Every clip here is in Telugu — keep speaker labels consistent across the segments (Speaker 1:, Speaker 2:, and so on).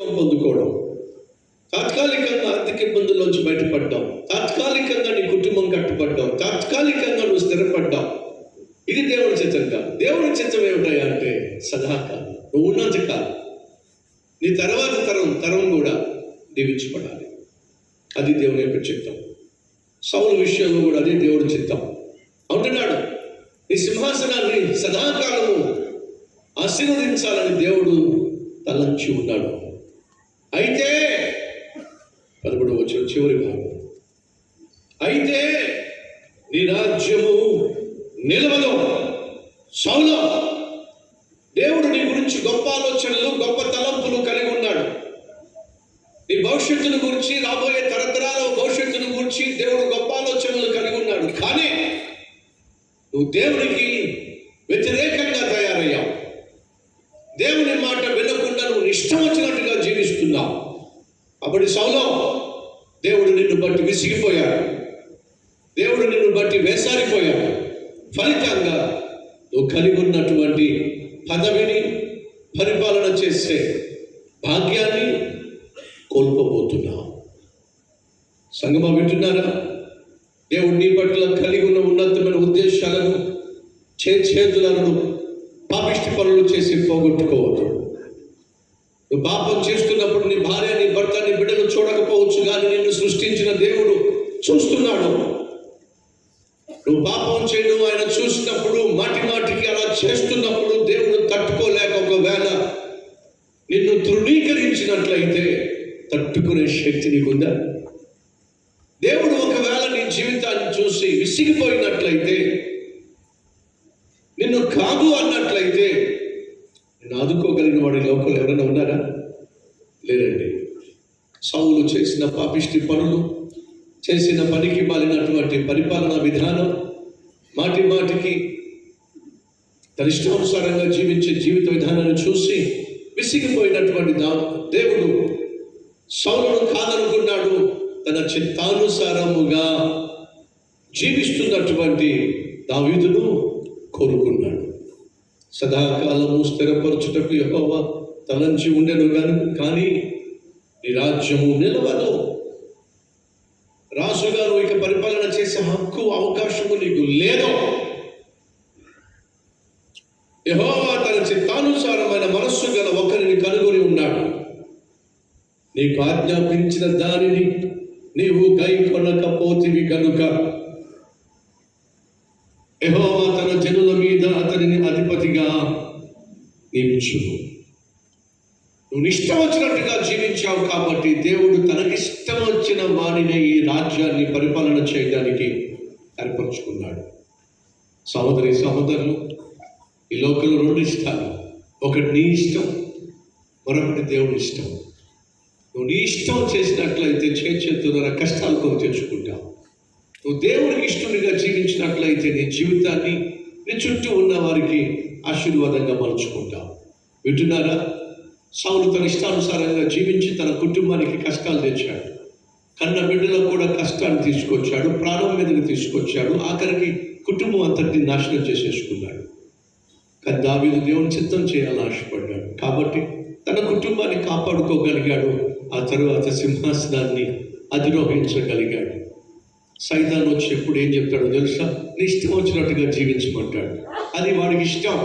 Speaker 1: పొందుకోవడం. తాత్కాలికంగా ఆర్థిక ఇబ్బందుల్లోంచి బయటపడ్డాం. తాత్కాలికంగా నీ కుటుంబం కట్టుబడ్డాం. తాత్కాలికంగా నువ్వు స్థిరపడ్డావు. ఇది దేవుని చిత్తం కాదు దేవుని చిత్తం ఏమిటాయా అంటే సదాకాలం. నువ్వు ఉన్నంత కాలం. నీ తర్వాత తరం తరం కూడా దీవించబడాలి. అది దేవుని యొక్క చిత్తం. సౌలు విషయంలో కూడా అదే దేవుడి చిత్తం. అంటున్నాడు నీ సింహాసనాన్ని సదాకాలము ఆశీర్వదించాలని దేవుడు తలంచి ఉన్నాడు. అయితే పదమూడు వచ్చిన చివరి భాగం. అయితే నీ రాజ్యము నిలవదు. సౌలు దేవుడు నీ గురించి గొప్ప ఆలోచనలు గొప్ప తలంపులు కలిగి ఉన్నాడు. నీ భవిష్యత్తును గురించి రాబోయే తరతరాల భవిష్యత్తును గురించి దేవుడు గొప్ప ఆలోచనలు కలిగి ఉన్నాడు. కానీ నువ్వు దేవునికి వ్యతిరేకంగా తయారయ్యావు. దేవుని మాట వినకుండా నువ్వు ఇష్టం వచ్చినట్టుగా ఉన్నావు అప్పటి సౌలో దేవుడు నిన్ను బట్టి విసిగిపోయాడు. దేవుడు నిన్ను బట్టి వేసారిపోయాడు. ఫలితంగా నువ్వు కలిగి ఉన్నటువంటి పదవిని పరిపాలన చేసే భాగ్యాన్ని కోల్పోబోతున్నావు. సంగమా వింటున్నారా? దేవుడు నీ పట్ల కలిగి ఉన్న ఉన్నతమైన ఉద్దేశాలను చేతులను పాపిష్టి పనులు చేసి పోగొట్టుకోవద్దు. నువ్వు పాపం చేస్తున్నప్పుడు నీ భార్య నీ భర్త నీ బిడ్డలు చూడకపోవచ్చు కానీ నిన్ను సృష్టించిన దేవుడు చూస్తున్నాడు. నువ్వు పాపం చేయడం ఆయన చూసినప్పుడు మాటి మాటికి అలా చేస్తున్నప్పుడు దేవుడు తట్టుకోలేక ఒకవేళ నిన్ను తృణీకరించినట్లయితే తట్టుకునే శక్తి నీకుందా? దేవుడు ఒకవేళ నీ జీవితాన్ని చూసి విసిగిపోయినట్లయితే నిన్ను కాదు అన్నట్లయితే కలిగిన వాడి లోపల ఎవరైనా ఉన్నారా? లేరండి. సౌలు చేసిన పాపిష్టి పనులు చేసిన పనికి మాలినటువంటి పరిపాలన విధానం మాటి మాటికి తన ఇష్టానుసారంగా జీవించే జీవిత విధానాన్ని చూసి విసిగిపోయినటువంటి దా దేవుడు సౌలును కాదనుకున్నాడు. తన చిత్తానుసారముగా జీవిస్తున్నటువంటి దావీదును సదాకాలము స్థిరపరచుటకు యహోవ తలంచి ఉండెను గాను కానీ నీ రాజ్యము నిలవదు. రాజుగా నువ్వు ఇక పరిపాలన చేసే హక్కు అవకాశము నీకు లేదు. యహోవా తన చిత్తానుసారమైన మనస్సు గల ఒకరిని కనుగొని ఉన్నాడు. నీకు ఆజ్ఞాపించిన దానిని నీవు గై కొనకపోతివి కనుక యెహోవా తన జనుల మీద అతనిని అధిపతిగా నియమించును నువ్వు ఇష్టం వచ్చినట్టుగా జీవించావు కాబట్టి దేవుడు తనకిష్టం వచ్చిన వారిని ఈ రాజ్యాన్ని పరిపాలన చేయడానికి ఏర్పరచుకున్నాడు సహోదరి సహోదరులు ఈ లోకంలో రెండు ఇష్టాలు. ఒకటి నీ ఇష్టం మరొకటి దేవుని ఇష్టం. నువ్వు నీ ఇష్టం చేసినట్లయితే చేతుల కష్టాలు కొని తెచ్చుకుంటావు. నువ్వు దేవునికి ఇష్టంగా జీవించినట్లయితే నీ జీవితాన్ని నీ చుట్టూ ఉన్న వారికి ఆశీర్వాదంగా మలుచుకుంటావు. వింటున్నారా? సౌలు తన ఇష్టానుసారంగా జీవించి తన కుటుంబానికి కష్టాలు తెచ్చాడు. కన్న బిడ్డలో కూడా కష్టాన్ని తీసుకొచ్చాడు ప్రాణం మీదకి తీసుకొచ్చాడు ఆఖరికి కుటుంబం అంతటిని నాశనం చేసేసుకున్నాడు. కానీ దావీదు దేవుని చిత్తం చేయాలని ఆశపడ్డాడు. కాబట్టి తన కుటుంబాన్ని కాపాడుకోగలిగాడు ఆ తరువాత సింహాసనాన్ని అధిరోహించగలిగాడు. సైతాన్ వచ్చి ఎప్పుడు ఏం చెప్తాడో తెలుసా? నీ ఇష్టం వచ్చినట్టుగా జీవించమంటాడు. అది వాడికి ఇష్టం.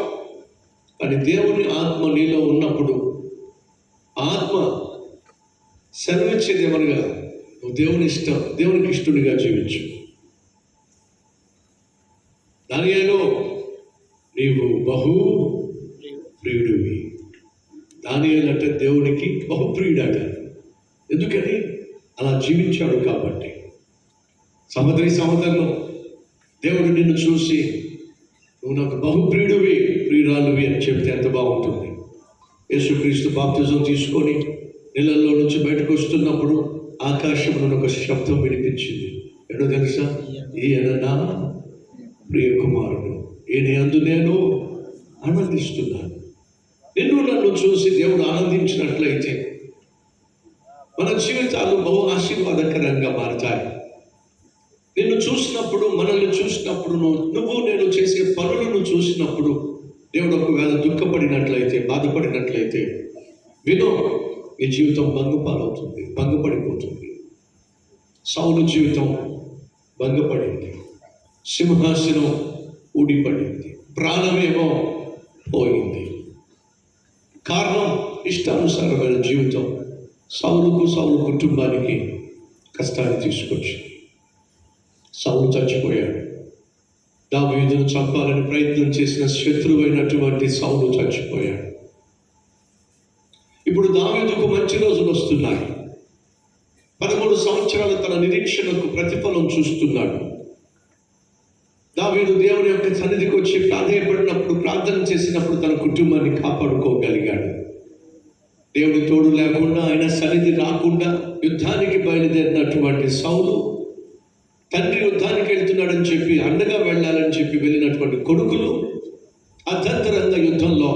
Speaker 1: కానీ దేవుని ఆత్మ నీలో ఉన్నప్పుడు ఆత్మ సెలవిచ్చేది ఏమనగా నువ్వు దేవుని ఇష్టం దేవునికి ఇష్టడిగా జీవించు. దానిలో నీవు బహు ప్రియుడివి. దానియాలు అంటే దేవునికి బహుప్రియుడాట ఎందుకని? అలా జీవించాడు కాబట్టి. సముద్రి సముద్రంలో దేవుడు నిన్ను చూసి నువ్వు నాకు బహుప్రియుడివి ప్రియురాలువి అని చెప్తే ఎంత బాగుంటుంది. యేసుక్రీస్తు బాప్తిజం తీసుకొని నీళ్ళల్లో నుంచి బయటకు వస్తున్నప్పుడు ఆకాశంలో ఒక శబ్దం వినిపించింది. ఎడో తెలుసా? ఈయన నా ప్రియ కుమారుడు ఈయన అందు నేను ఆనందిస్తున్నాను. నిన్ను నన్ను చూసి దేవుడు ఆనందించినట్లయితే మన జీవితాలు బహు ఆశీర్వాదకరంగా మారతాయి. నిన్ను చూసినప్పుడు మనల్ని చూసినప్పుడు నువ్వు నేను చేసే పనులను చూసినప్పుడు దేవుడు ఒకవేళ దుఃఖపడినట్లయితే బాధపడినట్లయితే విను మీ జీవితం భంగపాలవుతుంది భంగపడిపోతుంది. సౌలు జీవితం భంగపడింది. సింహాసనం ఊడిపడింది. ప్రాణమేమో పోయింది. కారణం ఇష్టానుసారమైన జీవితం సౌలుకు సౌలు కుటుంబానికి కష్టాన్ని తీసుకొచ్చింది. సౌలు చచ్చిపోయాడు. దావీదును చంపాలని ప్రయత్నం చేసిన శత్రువైనటువంటి సౌలు చచ్చిపోయాడు. ఇప్పుడు దావీదుకు మంచి రోజులు వస్తున్నాయి. పదమూడు సంవత్సరాలు తన నిరీక్షణకు ప్రతిఫలం చూస్తున్నాడు. దావీదు దేవుని యొక్క సన్నిధికి వచ్చి ప్రాధాయపడినప్పుడు ప్రార్థన చేసినప్పుడు తన కుటుంబాన్ని కాపాడుకోగలిగాడు. దేవుని తోడు లేకుండా ఆయన సన్నిధి రాకుండా యుద్ధానికి బయలుదేరినటువంటి సౌలు తండ్రి యుద్ధానికి వెళ్తున్నాడని చెప్పి అండగా వెళ్ళాలని చెప్పి వెళ్ళినటువంటి కొడుకులు అత్యంతరంగా యుద్ధంలో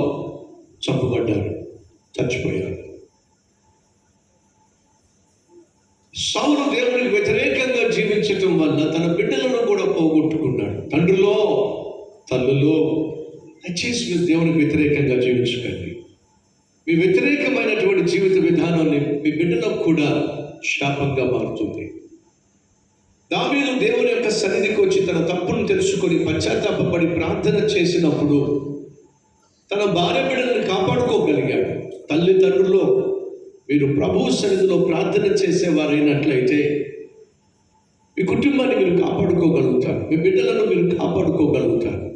Speaker 1: చంపబడ్డారు. చచ్చిపోయారు. సౌలు దేవునికి వ్యతిరేకంగా జీవించటం వల్ల తన బిడ్డలను కూడా పోగొట్టుకున్నాడు. తండ్రిలో తల్లులో దయచేసి మీరు దేవునికి వ్యతిరేకంగా జీవించకండి. మీ వ్యతిరేకమైనటువంటి జీవిత విధానాన్ని మీ బిడ్డలకు కూడా శాపంగా మారుతుంది. దావీలు దేవుని యొక్క సన్నిధికి వచ్చి తన తప్పును తెలుసుకొని పశ్చాత్తాపడి ప్రార్థన చేసినప్పుడు తన భార్య బిడ్డలను కాపాడుకోగలిగాడు. తల్లిదండ్రులు మీరు ప్రభు సన్నిధిలో ప్రార్థన చేసేవారైనట్లయితే మీ కుటుంబాన్ని మీరు కాపాడుకోగలుగుతారు మీ బిడ్డలను మీరు కాపాడుకోగలుగుతారు.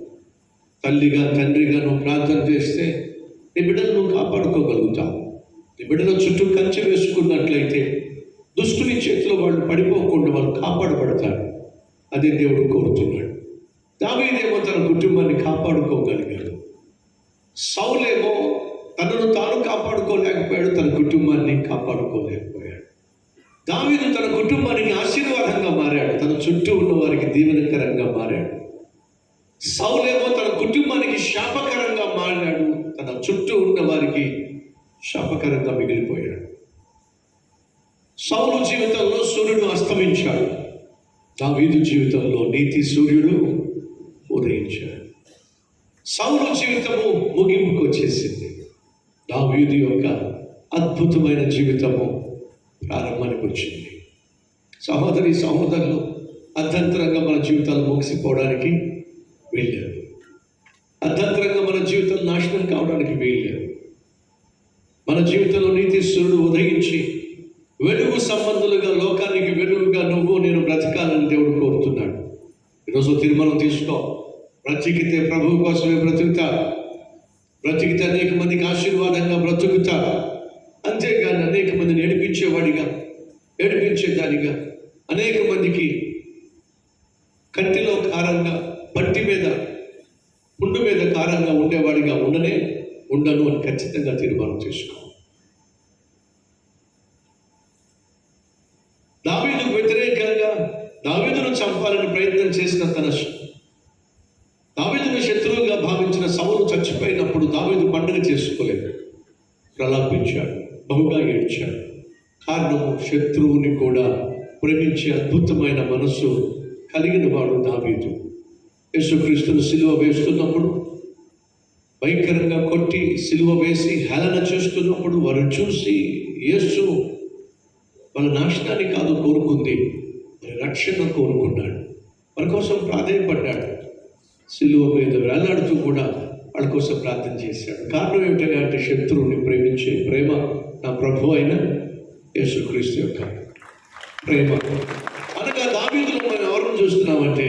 Speaker 1: తల్లిగా తండ్రిగా నువ్వు ప్రార్థన చేస్తే నీ బిడ్డలను నువ్వు కాపాడుకోగలుగుతావు నీ బిడ్డల చుట్టూ కంచె వేసుకున్నట్లయితే దుష్టుని చేతిలో వాళ్ళు పడిపోకుండా వాళ్ళు కాపాడబడతారు. అదే దేవుడు కోరుతున్నాడు. దావీదేమో తన కుటుంబాన్ని కాపాడుకోగలిగాడు. సౌలేమో కాపాడుకోలేకపోయాడు తన కుటుంబాన్ని కాపాడుకోలేకపోయాడు. దావీదు తన కుటుంబానికి ఆశీర్వాదంగా మారాడు తన చుట్టూ ఉన్న వారికి దీవెనకరంగా మారాడు. సౌలేమో తన కుటుంబానికి శాపకరంగా మారాడు తన చుట్టూ ఉన్న వారికి శాపకరంగా మిగిలిపోయాడు. సౌలు జీవితంలో సూర్యుడు అస్తమించాడు. దావీదు జీవితంలో నీతి సూర్యుడు ఉదయించాడు. సౌలు జీవితము ముగింపుకు వచ్చేసింది దావీదు యొక్క అద్భుతమైన జీవితము ప్రారంభానికి వచ్చింది సహోదరి సహోదరులు అర్ధంతరంగా మన జీవితాలు ముగిసిపోవడానికి వీల్లేదు. అర్ధంతరంగా మన జీవితం నాశనం కావడానికి వీల్లేదు. మన జీవితంలో నీతి సూర్యుడు ఉదయించి వెలుగు సంబంధులుగా లోకానికి వెలుగుగా నువ్వు నేను బ్రతకాలని దేవుడు కోరుతున్నాడు. ఈరోజు తీర్మానం తీసుకో. బ్రతికితే ప్రభువు కోసమే బ్రతుకుతా బ్రతికితే అనేక మందికి ఆశీర్వాదంగా బ్రతుకుతా అంతేగాని అనేక మందిని ఏడిపించేవాడిగా ఏడిపించేదానిగా అనేక మందికి కంటిలో కారంగా పట్టి మీద పుండు మీద కారంగా ఉండేవాడిగా ఉండనే ఉండను అని ఖచ్చితంగా తీర్మానం చేసుకో దావీదుకు వ్యతిరేకంగా దావీదును చంపాలని ప్రయత్నం చేసిన తన దావేది పండుగ చేసుకోలేదు. ప్రలాపించాడు బహుగా ఏడ్చాడు. కారణం శత్రువుని కూడా ప్రేమించే అద్భుతమైన మనస్సు కలిగిన వాడు దావీదు. యేసుక్రీస్తును సిలువ వేస్తున్నప్పుడు భయంకరంగా కొట్టి సిలువ వేసి హేళన చేస్తున్నప్పుడు వారు చూసి యేసు వాళ్ళ నాశనాన్ని కాదు కోరుకుంది వారి రక్షణ కోరుకున్నాడు. వారి కోసం ప్రాధాన్యపడ్డాడు. సిలువ మీద వేలాడుతూ కూడా వాళ్ళ కోసం ప్రార్థన చేశాడు. కారణం ఏమిటనే అంటే శత్రువుని ప్రేమించే ప్రేమ నా ప్రభు అయిన యేసుక్రీస్తు యొక్క ప్రేమ. అనగా దాబీదులో మనం ఎవరిని చూస్తున్నామంటే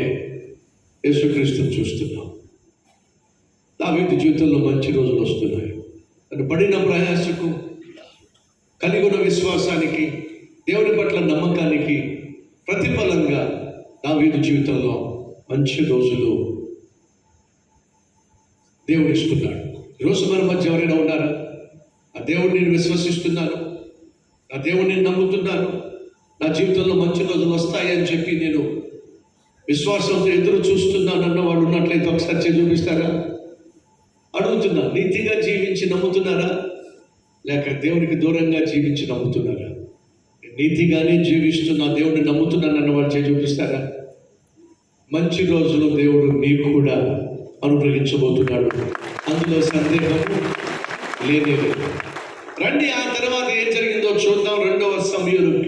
Speaker 1: యేసుక్రీస్తుని చూస్తున్నాం. దావీదు జీవితంలో మంచి రోజులు వస్తున్నాయి. తను పడిన ప్రయాసకు కలిగి ఉన్న విశ్వాసానికి దేవుని పట్ల నమ్మకానికి ప్రతిఫలంగా దావీదు జీవితంలో మంచి రోజులు దేవుడు ఇస్తున్నాడు. ఈరోజు మన మధ్య ఎవరైనా ఉన్నారా? ఆ దేవుడిని నేను విశ్వసిస్తున్నాను. నా దేవుడిని నమ్ముతున్నాను. నా జీవితంలో మంచి రోజులు వస్తాయని చెప్పి నేను విశ్వాసంతో ఎదురు చూస్తున్నాను అన్న వాడు ఉన్నట్లయితే ఒకసారి చూపిస్తారా? అడుగుతున్నా నీతిగా జీవించి నమ్ముతున్నారా? లేక దేవునికి దూరంగా జీవించి నమ్ముతున్నారా? నీతిగానే జీవిస్తున్నా దేవుడిని నమ్ముతున్నాను అన్న వాళ్ళు చేసి చూపిస్తారా? మంచి రోజులు దేవుడు నీకు కూడా అనుగ్రహించబోతున్నాడు. అందులో సందేహం లేనే లేదు రండి ఆ తర్వాత ఏం జరిగిందో చూద్దాం. రెండవ సమయంలో